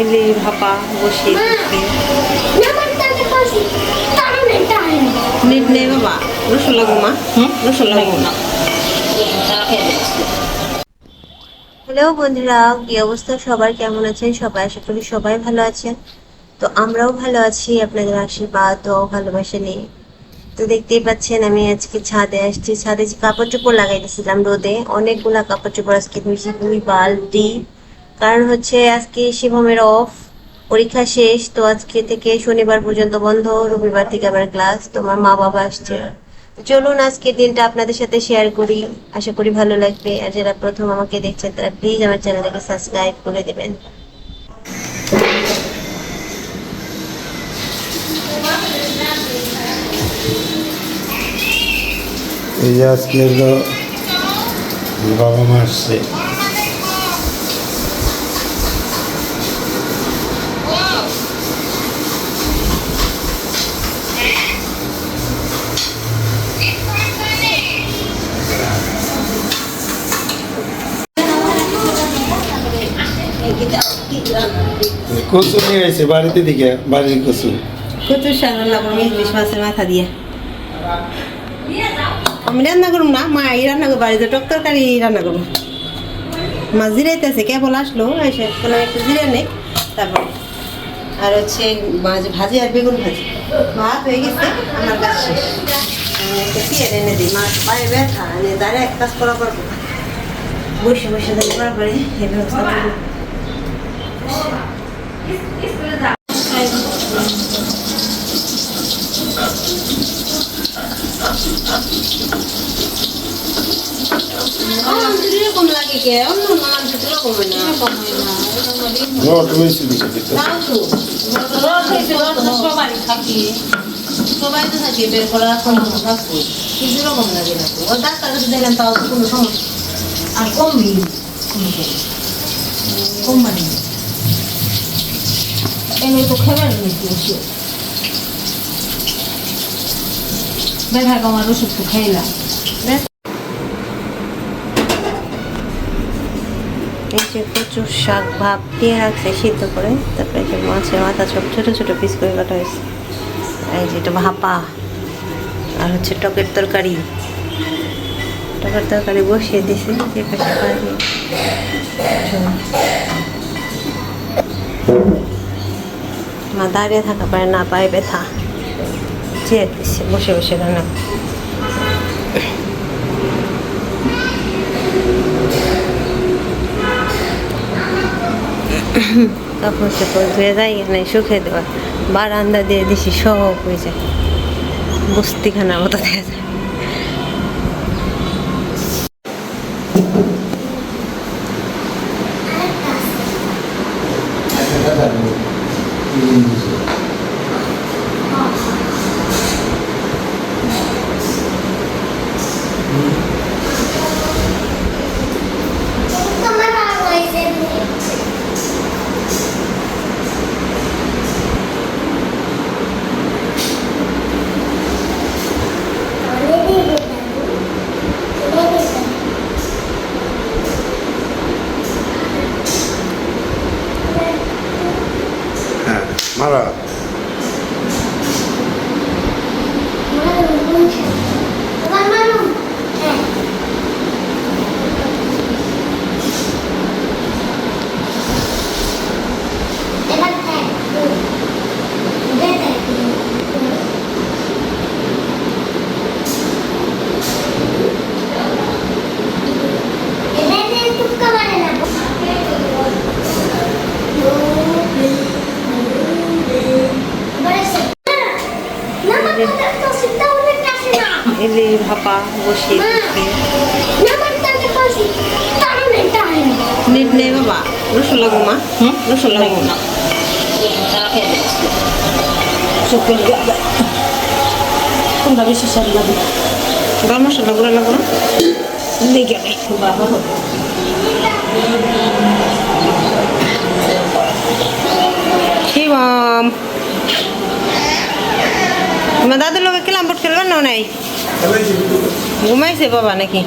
এলি ভাপা বসে. নিট নেই বাবা। রসুন লাগবো মা। রসুন লাগবো না হ্যালো বন্ধুরা কি অবস্থা? সবার কেমন আছেন? সবাই আশা করি সবাই ভালো আছেন। তো আমরাও ভালো আছি আপনাদের আশীর্বাদ ও ভালোবাসা নিয়ে। তো দেখতেই পাচ্ছেন, আমি আজকে ছাদে আসছি। ছাদে যে কাপড় চোপড় লাগাই দিয়েছিলাম রোদে, অনেকগুলা কাপড় চোপড় আজকে ধুয়েছি দুই বালতি কারণ হচ্ছে আজকে শিবমের অফ পরীক্ষা শেষ, তো আজকে থেকে শনিবার পর্যন্ত বন্ধ, রবিবার থেকে আবার ক্লাস তোমার মা বাবা আসছে। চলুন আজকে দিনটা আপনাদের সাথে শেয়ার করি। আশা করি ভালো লাগবে। আর যারা প্রথম আমাকে দেখছেন, তারা প্লিজ আমার চ্যানেলটাকে সাবস্ক্রাইব করে দেবেন। এই যে আজকে হলো বাবা মা আসছে। কচু নিয়ে আসছে বাড়িতে দিকে, বাড়ির কচু রান্না করব, ইলিশ মাছের মাথা দিয়ে। আমি রান্না করব না, মা এই রান্না করব বাড়িতে টক তরকারি রান্না করব মা জিরাইতেছে, কেবল আসলো, এসে কোনো একটু জিরে নেই, তারপর। আর হচ্ছে মাছ ভাজি আর বেগুন ভাজি। ভাত হয়ে গেছে, আমার কাজ শেষ। বসে বসে ব্যবস্থা করব এরকম লাগে কে অন্য না? দিকে দিতে তাও তো রস হয়েছে রস তো সবারই থাকে। সবাই তো থাকে বের করার সম্ভাবনা থাকবে। কিন্তু এরকম লাগে না তো? ডাক্তার কাছে দেখেন তাও কোনো সমস্যা। আর কমবি? কম মানে এগুলো তো খাবার নিতে ওষুধ ব্যথা কমার ওষুধ তো খাইলাম এই যে প্রচুর শাক ভাব দিয়ে রাখছে, সিদ্ধ করে। তারপরে যে মাছের মাথা সব ছোট, ছোটো পিস করে কাটা হয়েছে। এই যে এটা ভাপা, আর হচ্ছে টকের তরকারি। টকের তরকারি বসিয়ে দিছে যে পাশে মা দাঁড়িয়ে থাকা পারে না, পায়ে ব্যথা। চেয়ে বসে বসে রান্না কাপড় চাপড় ধুয়ে যায়, এখানে শুকিয়ে দেওয়া বারান্দা দিয়ে দিছি, সব হয়ে যায়। বস্তিখানার মতো দেখা যায় তোমার আর হয়েছে হ্যাঁ মারা তোমার মানুষ হ্যাঁ এবার দেখ দেখ এবার দেখ টুকা মারে না Naman ko si Tawag kasi na. এলি ভাপা বসিয়ে দিচ্ছি Naman ko si Tawag na tayo. নিট নেই বাবা রসুন লাগবো মা রসুন চোখের কোনটা বেশি সার লাগে গরম মশলা গুঁড়ো লাগবো না নেই বাবা পট খেলবেন না নাই? ঘুমাইছে বাবা নাকি?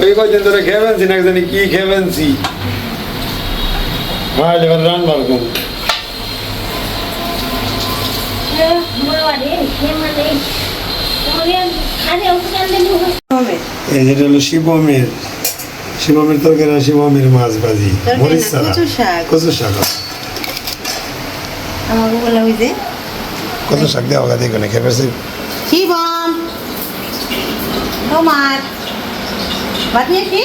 কি কয়দিন ধরে খেয়ে ফেলছি না, জানি কি খেয়ে ফেলছি। ভাই এবার রান বার করুন এই যেটা হলো শিবমের। শিবমের তরকারি আর শিবমের মাছ ভাজি। মরিচ ছাড়া। কচুর শাক। আমাকে বলা ওই যে কচুর শাক দেওয়া গা দেখো না শিবম। তোমার। ভাত নিয়ে কি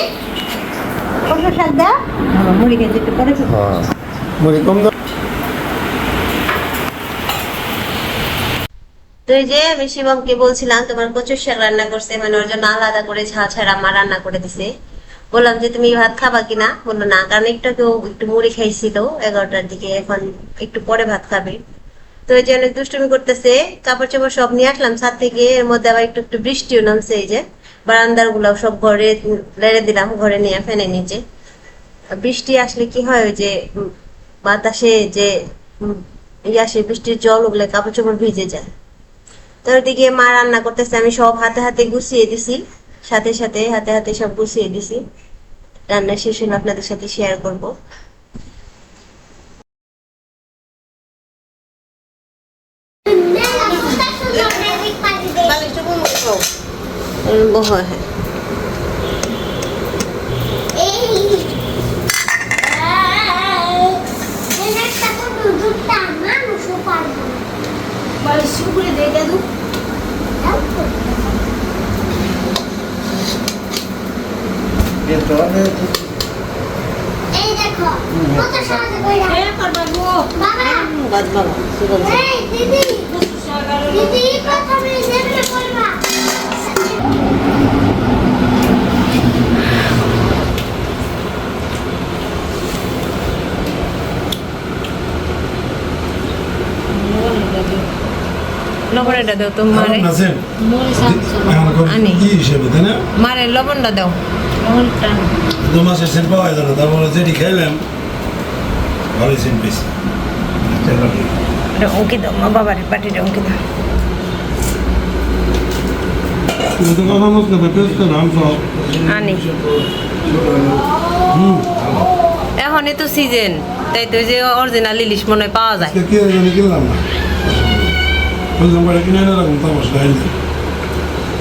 কচুর শাক দাও। মুড়ি খেতে পরে হ্যাঁ। মুড়ি কম দাও। তো এই যে আমি শিবমকে বলছিলাম, তোমার কচুর শাক রান্না করছে মানে ওর জন্য আলাদা করে ঝাল ছাড়া মা রান্না করে দিছে। বললাম যে, তুমি ভাত খাবা কিনা? বলল, না, কারণ একটু কেউ একটু মুড়ি খাইছিল এগারোটার দিকে, এখন একটু পরে ভাত খাবে। তো এই যে অনেক দুষ্টুমি করতেছে কাপড় চাপড় সব নিয়ে আসলাম, ছাদ থেকে এর মধ্যে আবার একটু একটু বৃষ্টিও নামছে এই যে। বারান্দারগুলো সব ঘরে লেড়ে দিলাম, ঘরে নিয়ে ফেনে নিচে। বৃষ্টি আসলে কি হয়, ওই যে বাতাসে যে ইয়ে আসে, বৃষ্টির জল, ওগুলো কাপড় চোপড় ভিজে যায়। তো ওদিকে মা রান্না করতেছে আমি সব হাতে হাতে গুছিয়ে দিছি সাথে সাথে হাতে হাতে সব গুছিয়ে দিছি রান্না শেষ হলে আপনাদের সাথে শেয়ার করব হ্যাঁ করে হ্যাঁ সুগম এই দিদি দিদি প্রথমে যেগুলো করবা লবণটা দাও তো মারে। আনি। কি হিসেবে তাই না? মারে লবণটা দাও। দু মাসের সেন্ট পাওয়া না তারপরে যেটি খাইলাম ভালোই সেন্ট পেয়েছি এটা অঙ্কি দাও মা বাবার বাটিটা অঙ্কি তো কথা মত না পেঁয়াজ তো নাম সব। আনি। হুম। এখনই তো সিজন তাই তো যে অরিজিনাল ইলিশ মনে হয় পাওয়া যায় আজকে কি জানি কিনলাম না বললাম বাড়ি কিনে এনে রাখুন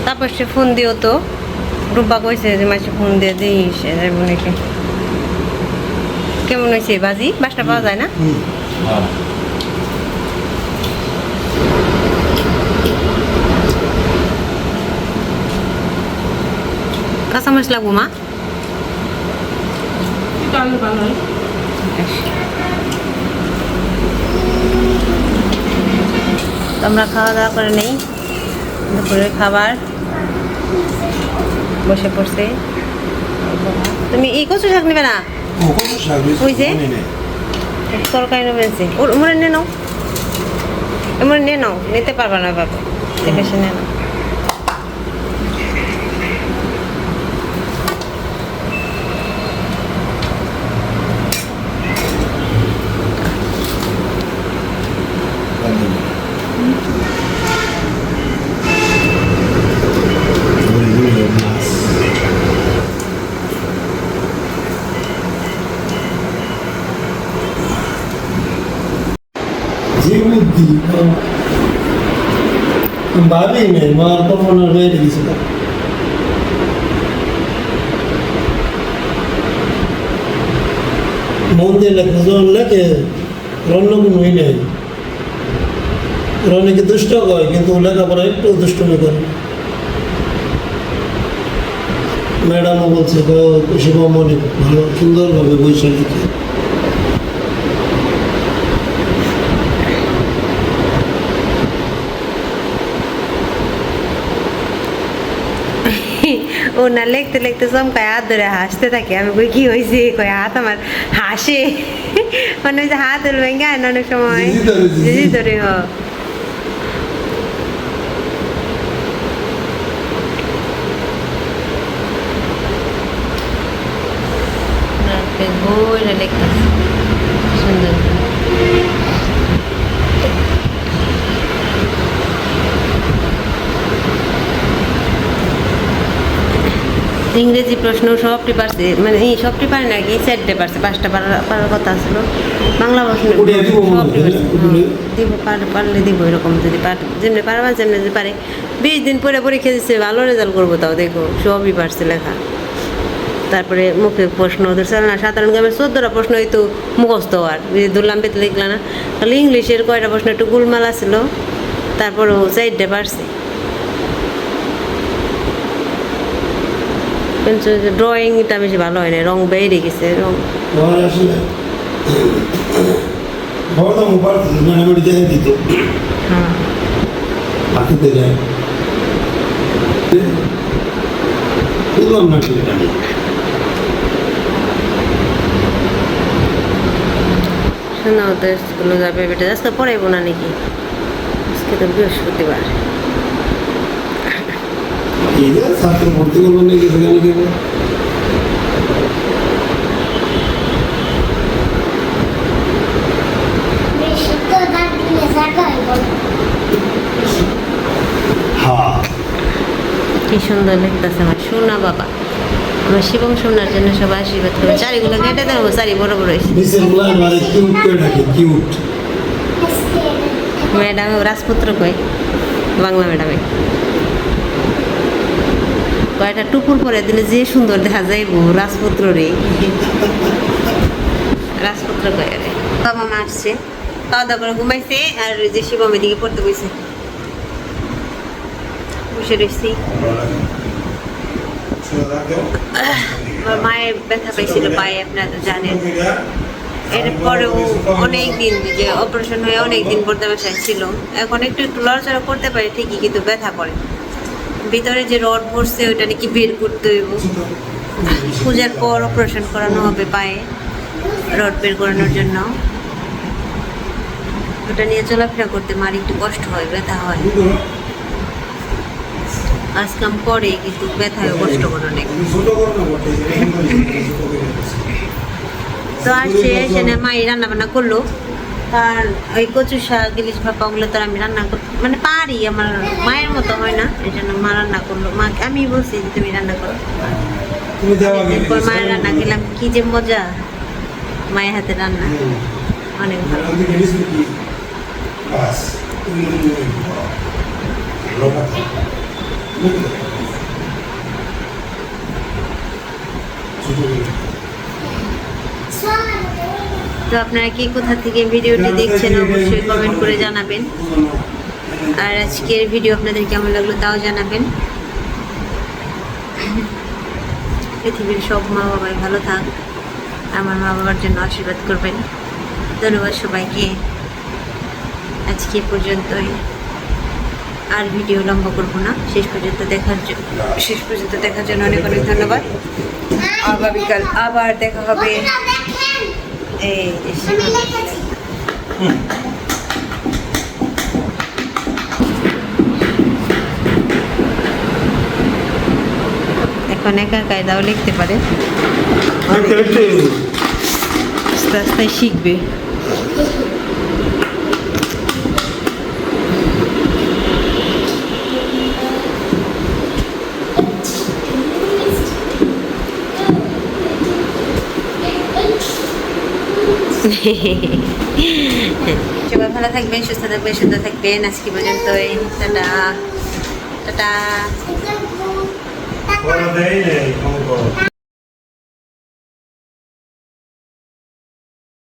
তারপর সে ফোন দিও তো। রূপা কইছে যে মাসে ফোন দিয়ে দিই সে নাকি কেমন হয়েছে বাজি? বাসটা পাওয়া যায় না? হুম। কাঁচামরিচ লাগবো মা? ভালো তো আমরা খাওয়া দাওয়া করে নেই। দুপুরের খাবার বসে পড়ছে। তুমি ই কচু শাক নেবে না? ওই যে? তরকারি নেবেছে ওর মনে নিয়ে নাও। এমন নিয়ে নাও নিতে পারবা না বাবা বেশি নিয়ে নাও। ভাবি নেই মার তো মনে হয়ে গেছিল মন দিয়ে লেখা যখন লেখে কোনো হই নাই। রনেকে দুষ্ট কয়, কিন্তু লেখাপড়া একটু দুষ্টমি করে। ম্যাডামও বলছে শিবমণি ভালো, সুন্দরভাবে বইসা ও না লিখতে লিখতে চমকায় হাত ধরে হাসতে থাকে। আমি কই কি হয়েছে কই হাত আমার হাসে। মানে ওই যে হাত ধরে ভেঙে না অনেক সময়। জিজি ধরে, হ। বইটা লিখতেছে সুন্দর ইংরেজি প্রশ্ন সবটি পারছে মানে এই সবটি পারে না কি চারটে পারছে পাঁচটা পারার কথা ছিল বাংলা প্রশ্ন সবটি হ্যাঁ, দিব। পার- পারলে দিব এরকম যদি পার যেমনি পারবা যেমনি যদি পারে। বিশ দিন পরে পরীক্ষা দিচ্ছে ভালো রেজাল্ট করব তাও দেখো সবই পারছে লেখা। তারপরে মুখে প্রশ্ন ধরছে না সাধারণ গ্রামের চোদ্দটা প্রশ্ন হয়তো মুখস্থ আর দুর্লাম পেতে লিখলা না। তাহলে ইংলিশের কয়টা প্রশ্ন একটু গুলমালা ছিল তারপরেও চারটে পারছে। কিন্তু ড্রয়িংটা বেশি ভালো হয় না রং বেরিয়ে গেছে রং। বড় মোবাইল মানে হ্যাঁ। তো স্কুলে যাবে বেটা। আজকে পড়াইবো না নাকি? আজকে তো বৃহস্পতিবার। এই যে ছাত্র ভর্তি করব নাকি সেখানে গেলে হ্যাঁ কি সুন্দর লিখতেছে আমার সোনা বাবা। আমার শিবম সোনার জন্য সবাই আশীর্বাদ করবে। চারিগুলো কেটে দেবো চারি বড় বড় ম্যাডাম রাজপুত্র কই? বাংলা ম্যাডামে। কয়টা টুকুর পরে দিলে যে সুন্দর দেখা যাইব, রাজপুত্র রে। রাজপুত্র কয় বাবা মা আসছে। খাওয়া দাওয়া করে ঘুমাইছে, আর যে শিবমের দিকে পড়তে বসে। বসে রয়েছি আমার মায়ের ব্যথা পেয়েছিল পায়ে আপনারা জানেন। এরপরেও অনেক দিন যে অপারেশন হয়ে অনেক দিন পর্দা বাসায় ছিল। এখন একটু একটু লড়াচড়া করতে পারে ঠিকই, কিন্তু ব্যথা করে। ভিতরে যে রড পড়ছে ওইটা নাকি বের করতে হইব। পূজার পর অপারেশন করানো হবে পায়ে, রড বের করানোর জন্য। ওটা নিয়ে চলাফেরা করতে মার একটু কষ্ট হয়, ব্যথা হয়। আজ কাম করে কিন্তু ব্যথায় কষ্ট করে অনেক। তো আসছে, এখানে মাই রান্না বান্না করল। আর ওই কচু শাক ইলিশ ভাপা ওগুলো তো আমি রান্না করতে মানে পারি আমার মায়ের মতো হয় না এই জন্য মা রান্না করল। মা আমি বলছি যে তুমি রান্না করো। এরপর মায়ের রান্না খেলাম কি যে মজা। মায়ের হাতে রান্না। অনেক ভালো। বাস তো আপনারা কি কোথা থেকে ভিডিওটি দেখছেন অবশ্যই কমেন্ট করে জানাবেন। আর আজকের ভিডিও আপনাদের কেমন লাগল তাও জানাবেন। পৃথিবীর সব মা বাবাই ভালো থাক, আমার মা বাবার জন্য আশীর্বাদ করবেন। ধন্যবাদ সবাইকে। আজকে পর্যন্তই। আর ভিডিও লম্বা করব না, শেষ পর্যন্ত দেখার জন্য শেষ পর্যন্ত দেখার জন্য অনেক অনেক ধন্যবাদ। আগামীকাল আবার দেখা হবে দেখেন এই আমি দেখেছি এখন একা কায়দাও লিখতে পারে। আস্তে আস্তে শিখবে। সবাই ভালো থাকবেন সুস্থ থাকবেন সুন্দর থাকবেন। আজকে পর্যন্ত টাটা টাটা।